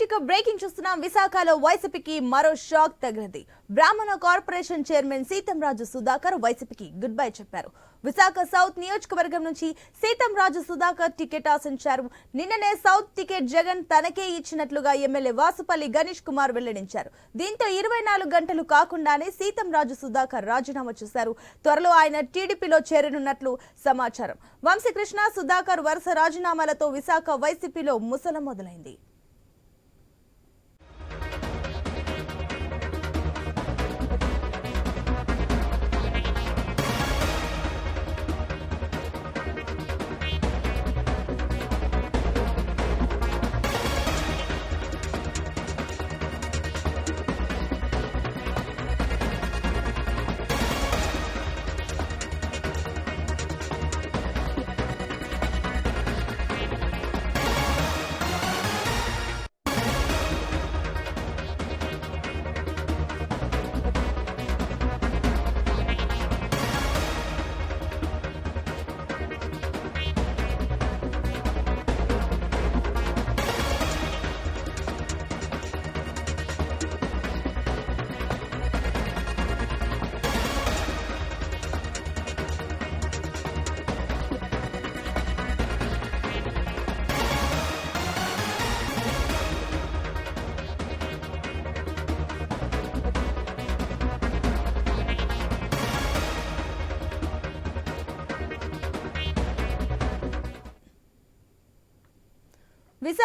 ఇక బ్రేకింగ్ చూస్తున్నాం. విశాఖలో వైసీపీకి మరో షాక్ తగిలింది. బ్రాహ్మణ కార్పొరేషన్ చైర్మన్ సీతంరాజు సుధాకర్ వైసీపీకి గుడ్ బై చెప్పారు. విశాఖ సౌత్ నియోజకవర్గం నుంచి సీతంరాజు సుధాకర్ టికెట్ ఆశించారు. నిన్ననే సౌత్ టికెట్ జగన్ తనకే ఇచ్చినట్లుగా ఎమ్మెల్యే వాసుపల్లి గణేష్ కుమార్ వెల్లడించారు. దీంతో ఇరవై నాలుగు గంటలు కాకుండానే సీతంరాజు సుధాకర్ రాజీనామా చేశారు. త్వరలో ఆయన టీడీపీలో చేరనున్నట్లు సమాచారం. వంశీకృష్ణ సుధాకర్ వరుస రాజీనామాలతో విశాఖ వైసీపీలో ముసల మొదలైంది.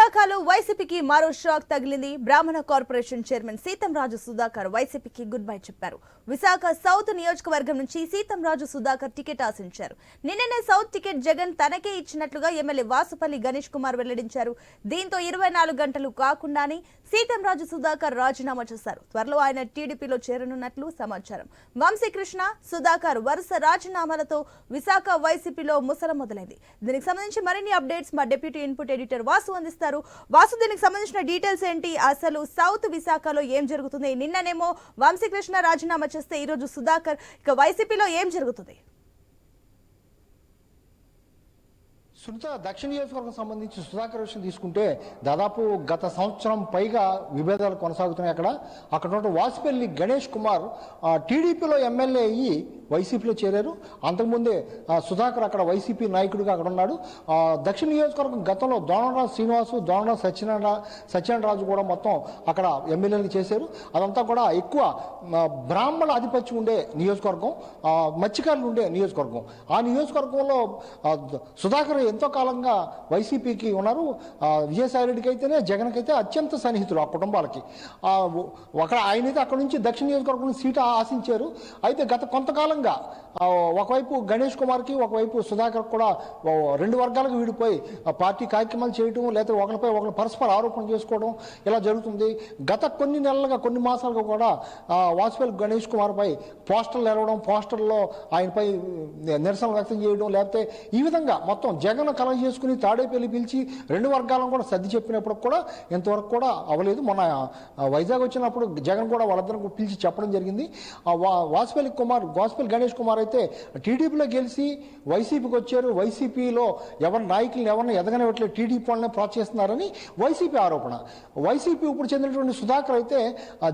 విశాఖలో వైసీపీకి మరో షాక్ తగిలింది బ్రాహ్మణ కార్పొరేషన్ చైర్మన్ సీతంరాజు సుధాకర్. వైసీపీకి గుడ్ బై చెప్పారు. విశాఖ సౌత్ నియోజకవర్గం నుంచి సీతంరాజు సుధాకర్ టికెట్ ఆశించారు. నిన్ననే సౌత్ టికెట్ జగన్ తనకే ఇచ్చినట్లుగా ఎమ్మెల్యే వాసుపల్లి గణేష్ కుమార్ వెల్లడించారు. దీంతో ఇరవై నాలుగు గంటలు కాకుండానే సీతంరాజు సుధాకర్ రాజీనామా చేశారు. త్వరలో ఆయన టీడీపీలో చేరనున్నట్లు సమాచారం. వంశీకృష్ణ సుధాకర్ వరుస రాజీనామాలతో విశాఖ వైసీపీలో ముసల మొదలైంది. దీనికి సంబంధించి మరిన్ని అప్డేట్స్ మా డిప్యూటీ ఇన్పుట్ ఎడిటర్ వాసు అందిస్తారు. వాసు దీనికి సంబంధించిన డీటెయిల్స్ ఏంటి? అసలు సౌత్ విశాఖలో ఏం జరుగుతుంది? నిన్ననేమో వంశీకృష్ణ రాజీనామా చేస్తే ఈరోజు సుధాకర్ ఇక వైసీపీలో ఏం జరుగుతుంది? సునీత దక్షిణ నియోజకవర్గం సంబంధించి సుధాకర్ విషయం తీసుకుంటే దాదాపు గత సంవత్సరం పైగా విభేదాలు కొనసాగుతున్నాయి అక్కడ. అక్కడ ఉన్న వాసుపల్లి గణేష్ కుమార్ టీడీపీలో ఎమ్మెల్యే అయ్యి వైసీపీలో చేరారు. అంతకుముందే సుధాకర్ అక్కడ వైసీపీ నాయకుడిగా అక్కడ ఉన్నాడు. దక్షిణ నియోజకవర్గం గతంలో దోనరాజు శ్రీనివాసు దోనరాజు సత్యనారాయణ సత్యనారాయణరాజు కూడా మొత్తం అక్కడ ఎమ్మెల్యేలు చేశారు. అదంతా కూడా ఎక్కువ బ్రాహ్మణ ఆధిపత్యం ఉండే నియోజకవర్గం మత్స్యకారులు ఉండే నియోజకవర్గం. ఆ నియోజకవర్గంలో సుధాకర్ ఎంతో కాలంగా వైసీపీకి ఉన్నారు. విజయసాయిరెడ్డికి విజయసాయి రెడ్డికి అయితేనే జగన్కి అయితే అత్యంత సన్నిహితులు ఆ కుటుంబాలకి. అక్కడ ఆయన ఆయనైతే అక్కడ నుంచి దక్షిణ నియోజకవర్గం సీటు ఆశించారు. అయితే గత కొంతకాలం మొత్తంగా ఒకవైపు గణేష్ కుమార్కి ఒకవైపు సుధాకర్ కూడా రెండు వర్గాలకు వీడిపోయి ఆ పార్టీ కార్యక్రమాలు చేయటం లేకపోతే ఒకరిపై ఒకరు పరస్పర ఆరోపణ చేసుకోవడం ఇలా జరుగుతుంది. గత కొన్ని నెలలుగా కొన్ని మాసాలుగా కూడా వాజ్పేయి గణేష్ కుమార్పై పోస్టర్లు ఎరవడం పోస్టర్లో ఆయనపై నిరసన వ్యక్తం చేయడం లేకపోతే ఈ విధంగా మొత్తం జగన్ కలం చేసుకుని తాడేపల్లి పిలిచి రెండు వర్గాలను కూడా సర్ది చెప్పినప్పుడు కూడా ఇంతవరకు కూడా అవ్వలేదు. మొన్న వైజాగ్ వచ్చినప్పుడు జగన్ కూడా వాళ్ళందరూ పిలిచి చెప్పడం జరిగింది. వాజ్పేయి కుమార్ వాజ్పేయి గణేష్ కుమార్ అయితే టీడీపీలో గెలిచి వైసీపీకి వచ్చారు. వైసీపీలో ఎవరి నాయకులను ఎవరిని ఎదగనివ్వట్లేదు. టీడీపీ వాళ్ళని ప్రోత్సహిస్తున్నారని వైసీపీ ఆరోపణ. వైసీపీ ఇప్పుడు చెందినటువంటి సుధాకర్ అయితే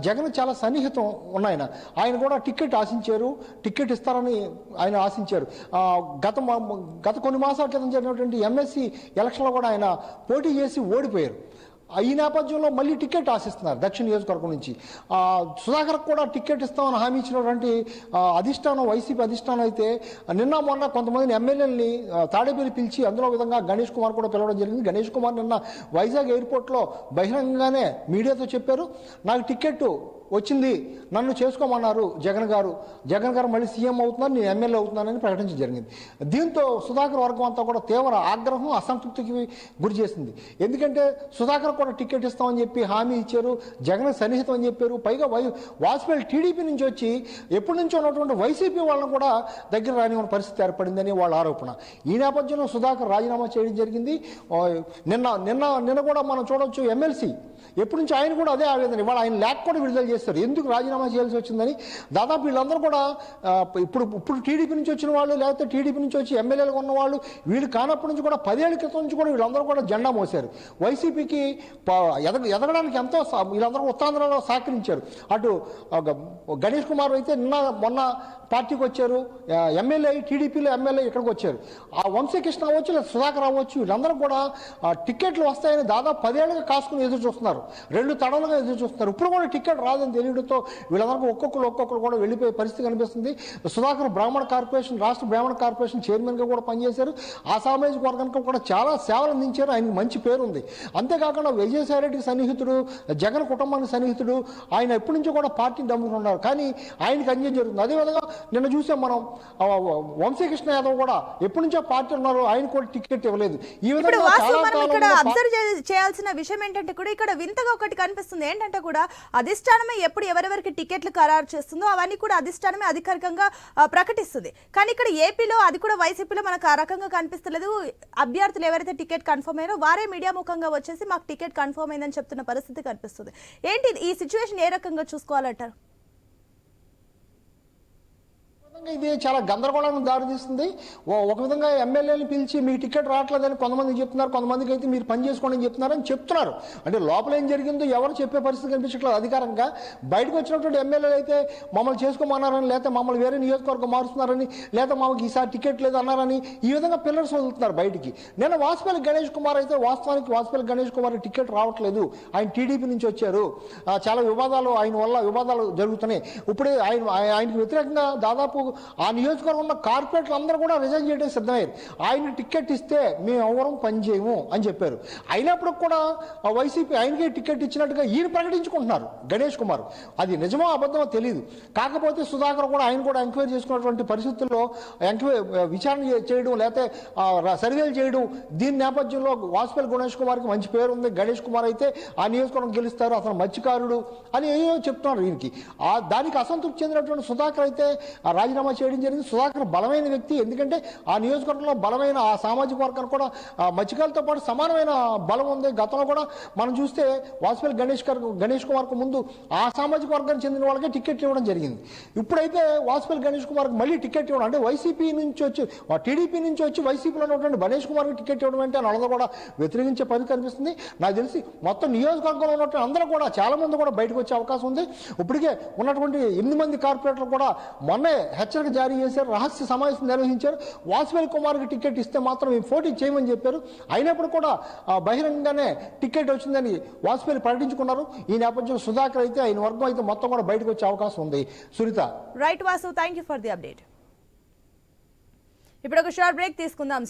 జగన్ చాలా సన్నిహితం ఉన్నాయన. ఆయన కూడా టికెట్ ఆశించారు. టికెట్ ఇస్తారని ఆయన ఆశించారు. గత గత కొన్ని మాసాల క్రితం జరిగినటువంటి ఎంఎస్సి ఎలక్షన్లో కూడా ఆయన పోటీ చేసి ఓడిపోయారు. ఈ నేపథ్యంలో మళ్ళీ టికెట్ ఆశిస్తున్నారు దక్షిణ నియోజకవర్గం నుంచి. సుధాకర్ కూడా టికెట్ ఇస్తామని హామీ ఇచ్చినటువంటి అధిష్టానం వైసీపీ అధిష్టానం అయితే నిన్న మొన్న కొంతమందిని ఎమ్మెల్యేలని తాడేపల్లి పిలిచి అందులో విధంగా గణేష్ కుమార్ కూడా పిలవడం జరిగింది. గణేష్ కుమార్ నిన్న వైజాగ్ ఎయిర్పోర్ట్లో బహిరంగంగానే మీడియాతో చెప్పారు. నాకు టికెట్ వచ్చింది. నన్ను చేసుకోమన్నారు జగన్ గారు. జగన్ గారు మళ్ళీ సీఎం అవుతున్నారు నేను ఎమ్మెల్యే అవుతున్నానని ప్రకటించడం జరిగింది. దీంతో సుధాకర్ వర్గం అంతా కూడా తీవ్ర ఆగ్రహం అసంతృప్తికి గురి చేసింది. ఎందుకంటే సుధాకర్ కూడా టికెట్ ఇస్తామని చెప్పి హామీ ఇచ్చారు జగన్ సన్నిహితం అని చెప్పారు. పైగా వై వాజ్పేయి టీడీపీ నుంచి వచ్చి ఎప్పటి నుంచో ఉన్నటువంటి వైసీపీ వాళ్ళని కూడా దగ్గర రానివ్వని పరిస్థితి ఏర్పడిందని వాళ్ళ ఆరోపణ. ఈ నేపథ్యంలో సుధాకర్ రాజీనామా చేయడం జరిగింది. నిన్న నిన్న నిన్న కూడా మనం చూడవచ్చు ఎమ్మెల్సీ ఎప్పటి నుంచి ఆయన కూడా అదే ఆవేదన. ఇవాళ ఆయన లేక కూడా విడుదల చేసి చేస్తారు ఎందుకు రాజీనామా చేయాల్సి వచ్చిందని దాదాపు వీళ్ళందరూ కూడా ఇప్పుడు ఇప్పుడు టీడీపీ నుంచి వచ్చిన వాళ్ళు లేకపోతే టీడీపీ నుంచి వచ్చి ఎమ్మెల్యేలుగా ఉన్న వాళ్ళు వీళ్ళు కానప్పటి నుంచి కూడా పదేళ్ళ క్రితం నుంచి కూడా వీళ్ళందరూ కూడా జెండా మోసారు వైసీపీకి ఎదగ ఎదగడానికి ఎంతో వీళ్ళందరూ ఉత్తరాంధ్రలో సహకరించారు. అటు గణేష్ కుమార్ అయితే నిన్న మొన్న పార్టీకి వచ్చారు. ఎమ్మెల్యే టీడీపీలో ఎమ్మెల్యే ఇక్కడికి వచ్చారు. ఆ వంశీకృష్ణ అవ్వచ్చు లేదా సుధాకర్ అవ్వచ్చు వీళ్ళందరూ కూడా టికెట్లు వస్తాయని దాదాపు పదేళ్ళుగా కాసుకుని ఎదురు చూస్తున్నారు. రెండు తడవలుగా ఎదురు చూస్తున్నారు. ఇప్పుడు కూడా టికెట్ రాదని తెలియడంతో వీళ్ళందరికీ ఒక్కొక్కరు ఒక్కొక్కరు కూడా వెళ్ళిపోయే పరిస్థితి కనిపిస్తుంది. సుధాకర్ బ్రాహ్మణ కార్పొరేషన్ రాష్ట్ర బ్రాహ్మణ కార్పొరేషన్ చైర్మన్గా కూడా పనిచేశారు. ఆ సామాజిక వర్గానికి కూడా చాలా సేవలు అందించారు. ఆయనకి మంచి పేరు ఉంది అంతేకాకుండా విజయసాయి రెడ్డికి సన్నిహితుడు జగన్ కుటుంబానికి సన్నిహితుడు ఆయన ఎప్పటి నుంచో కూడా పార్టీని నమ్ముకున్నారు కానీ ఆయనకి అన్యాయం జరుగుతుంది. అదేవిధంగా నిన్న చూసాం మనం వంశీకృష్ణ యాదవ్ కూడా ఎప్పటి నుంచో పార్టీ ఉన్నారు. ఆయన కూడా టికెట్ ఇవ్వలేదు. ఈ విధంగా చేయాల్సిన విషయం ఏంటంటే కూడా ఇక్కడ వింతగా ఒకటి కనిపిస్తుంది. ఏంటంటే కూడా అధిష్టానమే ఎప్పుడు ఎవరెవరికి టికెట్లు ఖరారు చేస్తుందో అవన్నీ కూడా అధిష్టానమే అధికారికంగా ప్రకటిస్తుంది. కానీ ఇక్కడ ఏపీలో అది కూడా వైసీపీలో మనకు ఆ రకంగా కనిపిస్తలేదు. అభ్యర్థులు ఎవరైతే టికెట్ కన్ఫర్మ్ అయ్యారో వారే మీడియా ముఖంగా వచ్చేసి మాకు టికెట్ కన్ఫర్మ్ అయిందని చెప్తున్న పరిస్థితి కనిపిస్తుంది. ఏంటి ఈ సిచ్యువేషన్ ఏ రకంగా చూసుకోవాలంటారు? ఇది చాలా గందరగోళానికి దారితీస్తుంది. ఒక విధంగా ఎమ్మెల్యేని పిలిచి మీకు టికెట్ రావట్లేదని కొంతమంది చెప్తున్నారు కొంతమందికి అయితే మీరు పని చేసుకోండి అని చెప్తున్నారని చెప్తున్నారు. అంటే లోపల ఏం జరిగిందో ఎవరు చెప్పే పరిస్థితి కనిపించట్లేదు అధికారంగా బయటకు వచ్చినటువంటి ఎమ్మెల్యేలు అయితే మమ్మల్ని చేసుకోమన్నారని లేకపోతే మమ్మల్ని వేరే నియోజకవర్గం మారుస్తున్నారని లేకపోతే మాకు ఈసారి టికెట్ లేదు అన్నారని ఈ విధంగా పిల్లర్స్ వదులుతున్నారు బయటికి. నేను వాసుపల్లి గణేష్ కుమార్ అయితే వాస్తవానికి వాసుపల్లి గణేష్ కుమార్ టికెట్ రావట్లేదు. ఆయన టీడీపీ నుంచి వచ్చారు. చాలా వివాదాలు ఆయన వల్ల వివాదాలు జరుగుతున్నాయి. ఇప్పుడే ఆయన ఆయనకు వ్యతిరేకంగా దాదాపు ఆ నియోజకవర్గం ఉన్న కార్పొరేట్లు అందరూ కూడా రిజైన్ చేయడం సిద్ధమయ్యారు. ఆయన టికెట్ ఇస్తే మేము ఎవరం పనిచేయము అని చెప్పారు. అయినప్పుడు కూడా ఆ వైసీపీ ఆయనకే టికెట్ ఇచ్చినట్టుగా ఈయన ప్రకటించుకుంటున్నారు గణేష్ కుమార్. అది నిజమో అబద్ధమో తెలియదు కాకపోతే సుధాకర్ కూడా ఆయన కూడా ఎంక్వైరీ చేసుకున్నటువంటి పరిస్థితుల్లో ఎంక్వైరీ విచారణ చేయడం లేకపోతే సర్వేలు చేయడం దీని నేపథ్యంలో వాసుపల్లి గణేష్ కుమార్కి మంచి పేరు ఉంది. గణేష్ కుమార్ అయితే ఆ నియోజకవర్గం గెలుస్తారు. అతను మత్స్యకారుడు అని ఏమో చెప్తున్నారు ఈయనకి. ఆ దానికి అసంతృప్తి చెందినటువంటి సుధాకర్ అయితే ఆ రాజీనామా చేయడం జరిగింది. సుధాకర్ బలమైన వ్యక్తి. ఎందుకంటే ఆ నియోజకవర్గంలో బలమైన ఆ సామాజిక వర్గాన్ని కూడా ఆ మత్స్యకారులతో పాటు సమానమైన బలం ఉంది. గతంలో కూడా మనం చూస్తే వాసుపల్లి గణేష్ గారు గణేష్ కుమార్కు ముందు ఆ సామాజిక వర్గానికి చెందిన వాళ్ళకే టికెట్ ఇవ్వడం జరిగింది. ఇప్పుడైతే వాసుపల్లి గణేష్ కుమార్కి మళ్ళీ టికెట్ ఇవ్వడం అంటే వైసీపీ నుంచి వచ్చి ఆ టీడీపీ నుంచి వచ్చి వైసీపీలో ఉన్నటువంటి గణేష్ కుమార్కి టికెట్ ఇవ్వడం అంటే వాళ్ళందరూ కూడా వ్యతిరేకించే పని కనిపిస్తుంది. నాకు తెలిసి మొత్తం నియోజకవర్గంలో ఉన్నటువంటి అందరూ కూడా చాలామంది కూడా బయటకు వచ్చే అవకాశం ఉంది. ఇప్పటికే ఉన్నటువంటి ఎనిమిది మంది కార్పొరేటర్లు కూడా మొన్నే హెచ్చరిక జారీ చేశారు రహస్య సమావేశం నిర్వహించారు. వాసుపల్లి కుమార్కి టికెట్ ఇస్తే మాత్రం మేము పోటీ చేయమని చెప్పారు. అయినప్పుడు కూడా బహిరంగంగానే టికెట్ వచ్చిందని వాసుపల్లి ప్రకటించుకున్నారు. ఈ నేపథ్యం సుధాకర్ అయితే ఆయన వర్గం అయితే మొత్తం కూడా బయటకు వచ్చే అవకాశం ఉంది. Sunita. Right Vasu thank you for the update ఇప్పుడు ఒక షార్ట్ బ్రేక్ తీసుకుందాం